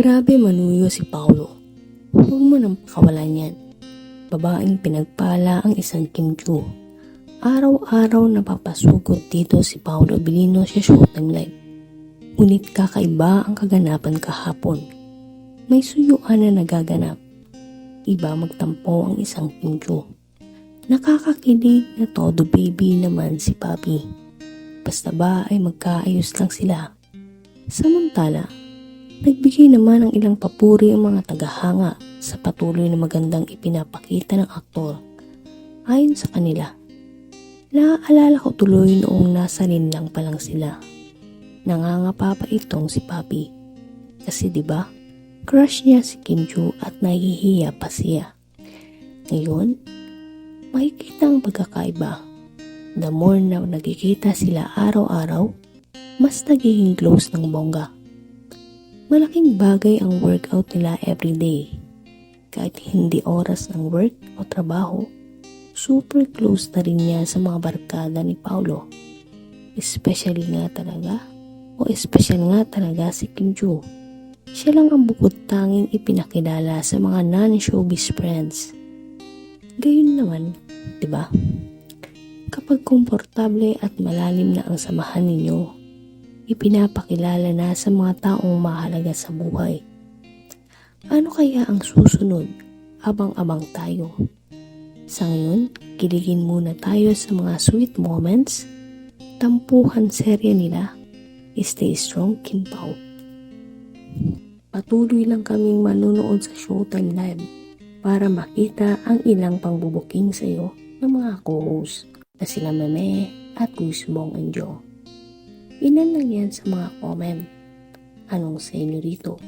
Grabe manuyo si Paulo. Huwag mo nang pakawalan yan. Babaeng pinagpala ang isang Kim Chu. Araw-araw napapasugod dito si Paulo Abilino sa Showtime Live. Ngunit kakaiba ang kaganapan kahapon. May suyuan na nagaganap. Iba magtampo ang isang Kim Chu. Nakakakilig na todo baby naman si Papi. Basta ba ay magkaayos lang sila. Samantala, nagbigay naman ng ilang papuri ang mga tagahanga sa patuloy na magandang ipinapakita ng aktor. Ayon sa kanila, naaalala ko tuloy noong nasa lang pa lang sila. Nangangapa pa itong si Papi. Kasi 'di ba? Crush niya si Kim Joo at nahihiya pa siya. Ngayon, makikita ang pagkakaiba. The more na nagkikita sila araw-araw, mas nagiging close ng bongga. Malaking bagay ang workout nila everyday. Kahit hindi oras ng work o trabaho, super close na rin niya sa mga barkada ni Paulo. Especially nga talaga, o especial nga talaga si Kim Joo. Siya lang ang bukod tanging ipinakilala sa mga non-showbiz friends. Gayun naman, di ba? Kapag komportable at malalim na ang samahan ninyo, ipinapakilala na sa mga taong mahalaga sa buhay. Ano kaya ang susunod? Abang-abang tayo. Sa ngayon, kiligin muna tayo sa mga sweet moments, tampuhan serya nila, stay strong, Kim Pao. Patuloy lang kaming manonood sa Showtime Live para makita ang ilang pangbubuking sa iyo ng mga co-host na sila Meme at Wisbong and Joe. Ilan lang yan sa mga comment. Anong sa inyo rito?